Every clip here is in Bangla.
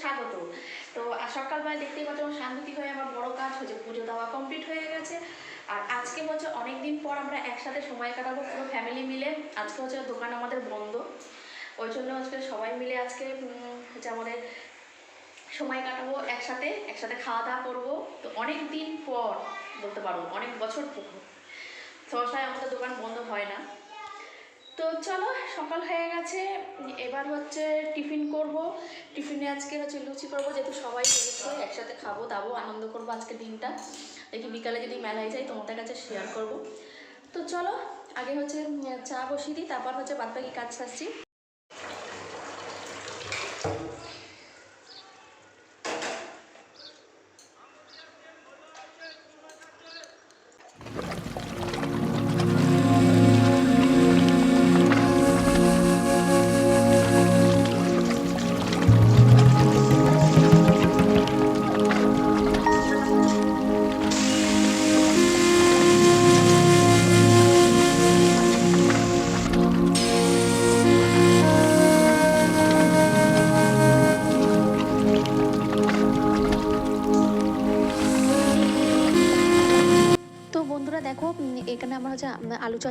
স্বাগত। তো দেখতেই পাচ্ছ আমার হয়ে আমার বড় কাজ হচ্ছে পুজো দেওয়া কমপ্লিট হয়ে গেছে। আর আজকে হচ্ছে অনেক দিন পর আমরা একসাথে সময় কাটাবো পুরো ফ্যামিলি মিলে। আজকে হচ্ছে দোকান আমাদের বন্ধ। ওই জন্য আজকে সবাই মিলে আজকে হচ্ছে আমাদের সময় কাটাবো একসাথে একসাথে খাওয়া দাওয়া করব। তো অনেক দিন পর বলতে পারো, অনেক বছর সহসায় আমাদের দোকান বন্ধ হয় না। তো চলো, সকাল হয়ে গেছে। এবার হচ্ছে টিফিন করব। টিফিনে আজকে হচ্ছে লুচি করব, যেহেতু সবাই বলেছে একসাথে খাব, দাবো, আনন্দ করব আজকে দিনটা। দেখি বিকালে যদি মেলায় যাই, তোমাদের কাছে শেয়ার করব। তো চলো, আগে হচ্ছে চা বসিয়ে দিই, তারপর হচ্ছে বাদবাকি কাজ সারছি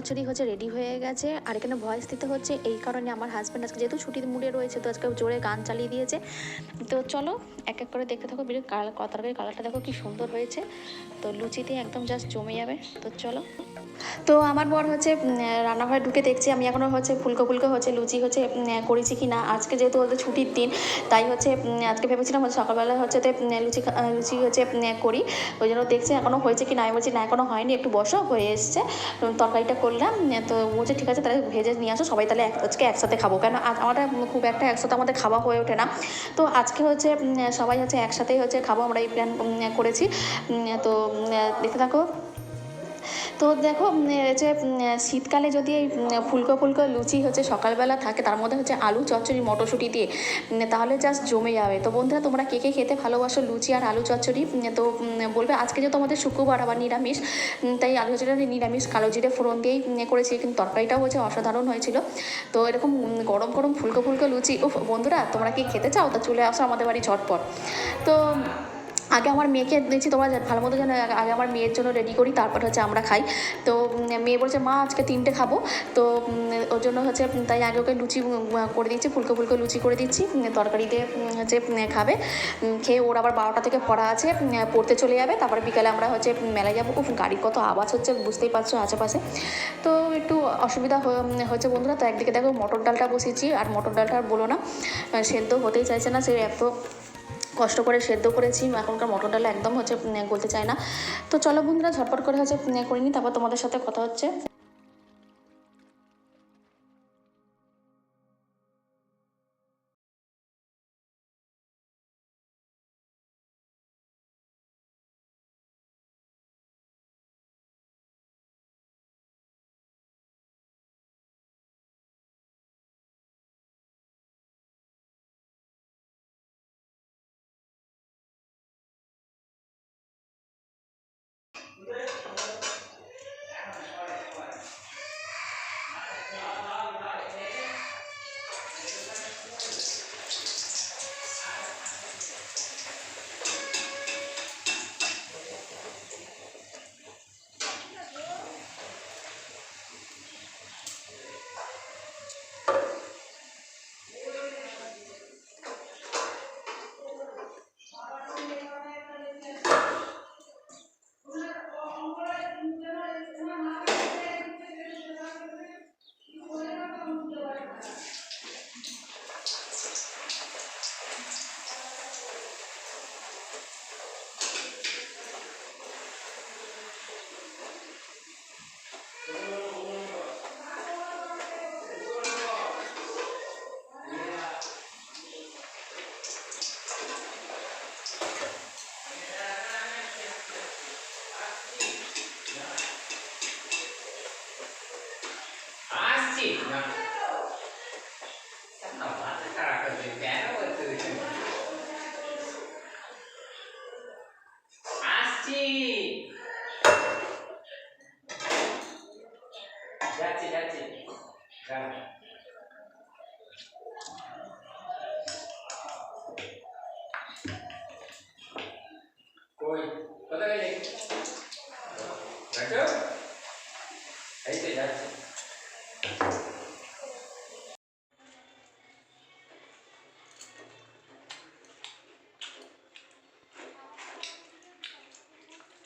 চচ্চড়ি হচ্ছে রেডি হয়ে গেছে। আর এখানে ভয়েস দিতে হচ্ছে, এই কারণে আমার হাজব্যান্ড আজকে যেহেতু ছুটির মুডে রয়েছে, তো আজকে জোরে গান চালিয়ে দিয়েছে। তো চলো, এক এক করে দেখতে থাকো বিরাট কালার কত কালারটা দেখো কি সুন্দর হয়েছে। তো লুচিতে একদম জাস্ট জমে যাবে। তো চলো তো আমার বর হচ্ছে রান্নাঘরে ঢুকে দেখছি, আমি এখনও হচ্ছে ফুলকো ফুলকো হচ্ছে লুচি হচ্ছে করেছি কি না আজকে যেহেতু ওদের ছুটির দিন, তাই হচ্ছে আজকে ভেবেছিলাম সকালবেলা হচ্ছে লুচি লুচি হচ্ছে করি। ওই জন্য দেখছি এখনও হয়েছে কি না আমি বলছি না এখনও হয়নি, একটু বসো, হয়ে এসছে। তরকারিটা করলাম তো বলছে, ঠিক আছে, তাহলে ভেজে নিয়ে আসো, সবাই তাহলে আজকে একসাথে খাব। কেন আমাদের খুব একটা একসাথে আমাদের খাওয়া হয়ে ওঠে না। তো আজকে হচ্ছে সবাই হচ্ছে একসাথেই হচ্ছে খাব, আমরা এই প্ল্যান করেছি। তো দেখতে থাকো। তো দেখো যে শীতকালে যদি এই ফুলকো ফুলকো লুচি হচ্ছে সকালবেলা থাকে, তার মধ্যে হচ্ছে আলু চচ্চড়ি মটরশুঁটি দিয়ে তাহলে জাস্ট জমে যাবে। তো বন্ধুরা, তোমরা কে কে খেতে ভালোবাসো লুচি আর আলু চচ্চড়ি? তো বলবে, আজকে যেহেতু আমাদের শুক্রবার আবার নিরামিষ তাই আলু চচ্চড়ি নিরামিষ, কালো জিরে ফোড়ন দিয়েই করেছি, কিন্তু তরকারিটাও হচ্ছে অসাধারণ হয়েছিল। তো এরকম গরম গরম ফুলকো ফুলকো লুচি, উফ, বন্ধুরা, তোমরা কি খেতে চাও? তা চলে আসো আমাদের বাড়ি ঝটপট। তো আগে আমার মেয়েকে দিয়েছি তোমরা ভালো মতো জানো আগে- আমার মেয়ের জন্য রেডি করি তারপর হচ্ছে আমরা খাই। তো মেয়ে বলছে মা আজকে তিনটে খাব। তো ওর জন্য হচ্ছে তাই আগে ওকে লুচি করে দিচ্ছি ফুলকো ফুলকো লুচি করে দিচ্ছি উম, তরকারি দিয়ে হচ্ছে খাবে। খেয়ে ওর আবার বারোটা থেকে পড়া আছে পড়তে চলে যাবে। তারপরে বিকালে আমরা হচ্ছে মেলায় যাব। খুব গাড়ির কত আওয়াজ হচ্ছে বুঝতেই পারছ আশেপাশে। তো একটু অসুবিধা হচ্ছে বন্ধুরা তো একদিকে দেখো মটর ডালটা বসিয়েছি আর মটর ডালটা আর বলো না সেদ্ধ হতেই চাইছে না সে এত কষ্ট করে সেদ্ধ করেছি, এখনকার মটর ডাল একদম হচ্ছে গলতে চায় না। তো চলো বন্ধুরা, ঝটপট করে হচ্ছে করে নিই, তারপর তোমাদের সাথে কথা হচ্ছে। হ্যাঁ কই কোথায় গেলি দেখো এই তো যাচ্ছে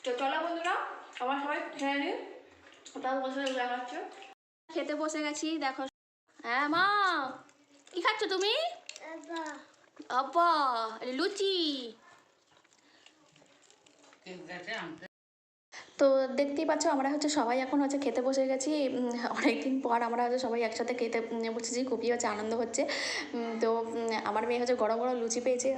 তো চলো বন্ধুরা আমার সবাই খেয়ে নিই ওটাও বসে দেখাচ্ছে খেতে বসে গেছি দেখো। হ্যাঁ মা কি খাচ্ছ তুমি? আব্বা। লুচি। তো দেখতেই পাচ্ছ আমরা হচ্ছে সবাই এখন হচ্ছে খেতে বসে গেছি। অনেকদিন পর আমরা হচ্ছে সবাই একসাথে খেতে বসেছি খুবই হচ্ছে আনন্দ হচ্ছে। তো আমার মেয়ে হচ্ছে গরম গরম লুচি পেয়েছে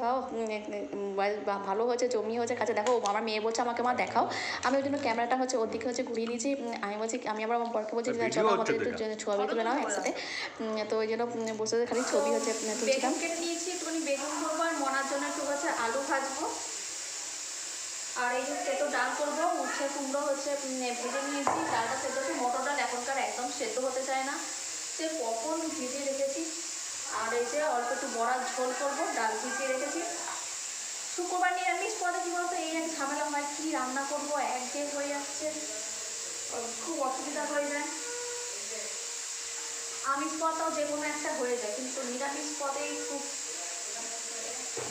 বা- ভালো হচ্ছে জমি হচ্ছে কাছে দেখো আমার মেয়ে বলছে আমাকে মা দেখাও। আমি ওই জন্য ক্যামেরাটা হচ্ছে ওর দিকে হচ্ছে ঘুরিয়ে নিয়েছি আমি বলছি আমি আবার আমার বরকে বলছি চলো আমাদের একটু। ছবি তুলে নাও একসাথে। তো ওই জন্য বসে খালি ছবি হচ্ছে তুলছিলাম। বেগুন কেটে নিয়েছি একটুখানি বেগুন করব আর মনার জন্য একটু হচ্ছে আলু ভাজবো। আর এই যে তেতো ডাল করব উচ্ছে কুমড়ো হচ্ছে ভেজে নিয়েছি। ডালটা সেদ্ধ হচ্ছে মটর ডাল এখনকার একদম সেদ্ধ হতে চায় না। সে কখন ভিজে রেখেছি? আর এই যে অল্প একটু বড়ার ঝোল করব, ডাল ভিজিয়ে রেখেছি। শুক্রবার নিরামিষ পদে কী বলতো, এই এক ঝামেলা হয়, কী রান্না করব একঘেয়ে হয়ে যাচ্ছে। খুব অসুবিধা হয়ে যায়। আমিষ পদটাও যে কোনো একটা হয়ে যায়, কিন্তু নিরামিষ পদেই খুব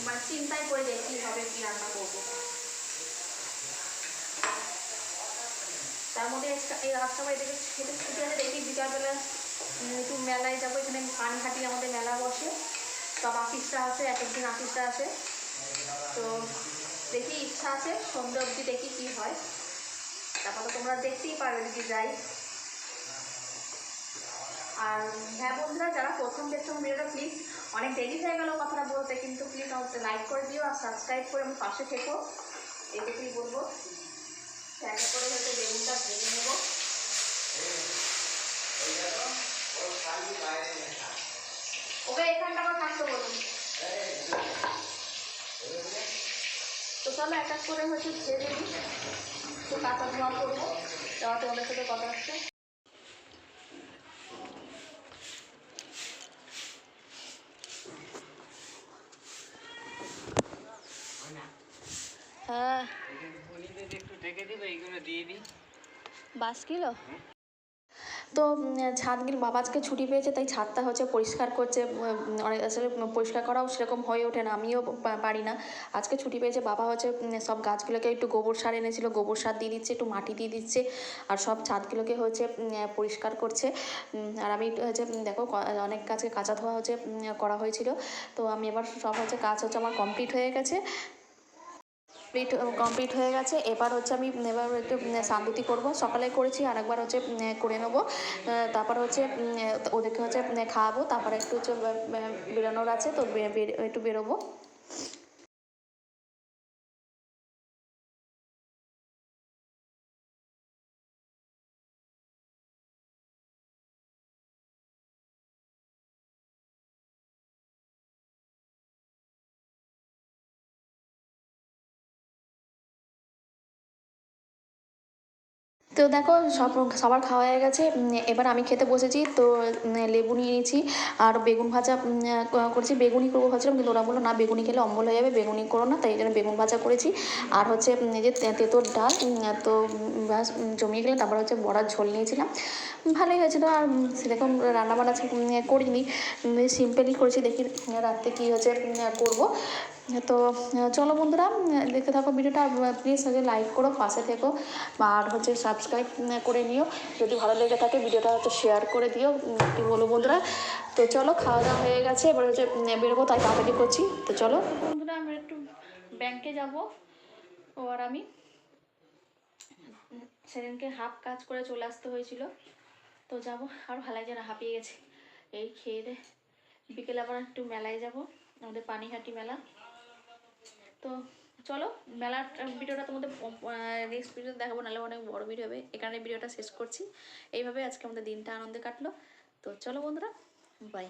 মানে চিন্তায় পড়ে যায়, কী হবে, কী রান্না করব। তার মধ্যে এই রাস্তা বাড়ি থেকে খেতে ছুটি আছে দেখি বিকালবেলা একটু মেলায় যাব, এখানে পানিহাটি আমাদের মেলা বসে। সব আফিসটা আছে, এক একদিন আফিসটা আছে। তো দেখি ইচ্ছা আছে, সন্ধ্যে অবধি দেখি কী হয়। তারপরে তোমরা দেখতেই পারবে যদি যাই। আর হ্যাঁ বন্ধুরা, যারা প্রথম আমার ভিডিওটা প্লিজ অনেক দেরি হয়ে গেল কথাটা বলতে, কিন্তু প্লিজ লাইক করে দিও আর সাবস্ক্রাইব করে আমার পাশে থেকো। এটুকুই বলব। এক করে হয়তো বেগুনটা ভেজে নেব। ওকে, এখানটা আমার বলুন। তো চলো এক এক করে হচ্ছে ভেজে নিই। তো কাঁচা ধোয়া করব, তারপর তোমাদের সাথে কথা হচ্ছে। হ্যাঁ। বলিদের দিবে এইগুলো দিয়ে দিই। বাস কিলো? তো উম, ছাদ বাবা আজকে ছুটি পেয়েছে তাই ছাদটা হচ্ছে পরিষ্কার করছে অনেক আসলে পরিষ্কার করাও সেরকম হয়ে ওঠে না আমিও পারি না। আজকে ছুটি পেয়েছে বাবা হচ্ছে সব গাছগুলোকে একটু গোবর সার এনেছিল গোবর সার দিয়ে দিচ্ছে একটু মাটি দিয়ে দিচ্ছে আর সব ছাদগুলোকে হচ্ছে পরিষ্কার করছে। আর আমি একটু হচ্ছে দেখো অনেক গাছকে কাঁচা ধোয়া হচ্ছে করা হয়েছিল। তো আমি এবার সব হচ্ছে কাজ হচ্ছে আমার কমপ্লিট হয়ে গেছে। কমপ্লিট কমপ্লিট হয়ে গেছে। এবার হচ্ছে আমি, এবার একটু শান্তি করব। সকালে করেছি আর একবার হচ্ছে করে নেব। তারপর হচ্ছে ওদেরকে হচ্ছে খাওয়াবো। তারপরে একটু হচ্ছে বেরোনোর আছে, তো একটু বেরোবো। তো দেখো, সব সবার খাওয়া হয়ে গেছে। এবার আমি খেতে বসেছি, তো লেবু নিয়ে নিয়েছি, আর বেগুন ভাজা করেছি। বেগুনি করব ভাবছিলাম, কিন্তু ওরা বলল, না, বেগুনি খেলে অম্বল হয়ে যাবে, বেগুনি করো না। তাই জন্য বেগুন ভাজা করেছি। আর হচ্ছে যে তেঁতোর ডাল তো ব্যাস জমিয়ে গেলে, তারপর হচ্ছে বড়ার ঝোল নিয়েছিলাম। ভালোই হয়েছিল, আর সেরকম রান্নাবান্না করিনি। সিম্পলই করেছি, দেখি, রাত্রে কী হচ্ছে করব। তো চলো বন্ধুরা দেখতে থাকো ভিডিওটা প্লিজ হচ্ছে লাইক করো, পাশে থেকো, আর হচ্ছে সাবস্ক্রাইব করে নিও। যদি ভালো লেগে থাকে, ভিডিওটা হচ্ছে শেয়ার করে দিও কি বলো বন্ধুরা? তো চলো, খাওয়া দাওয়া হয়ে গেছে, এবার হচ্ছে বেরোবো, তাই তাড়াতাড়ি করছি। তো চলো। বন্ধুরা, আমরা একটু ব্যাংকে যাব। ও আর আমি, সেদিনকে হাফ কাজ করে চলে আসতে হয়েছিল। তো যাব, আর ভালাই যেন হাঁপিয়ে গেছে, এই খেয়ে দে। বিকেলে আবার একটু মেলায় যাব, আমাদের পানিহাটি মেলা। তো চলো, মেলার ভিডিওটা তোমাদের নেক্সট ভিডিওতে দেখাবো, নাহলে অনেক বড় ভিডিও হবে। এখানে ভিডিওটা শেষ করছি। এইভাবে আজকে আমাদের দিনটা আনন্দে কাটলো। তো চলো বন্ধুরা বাই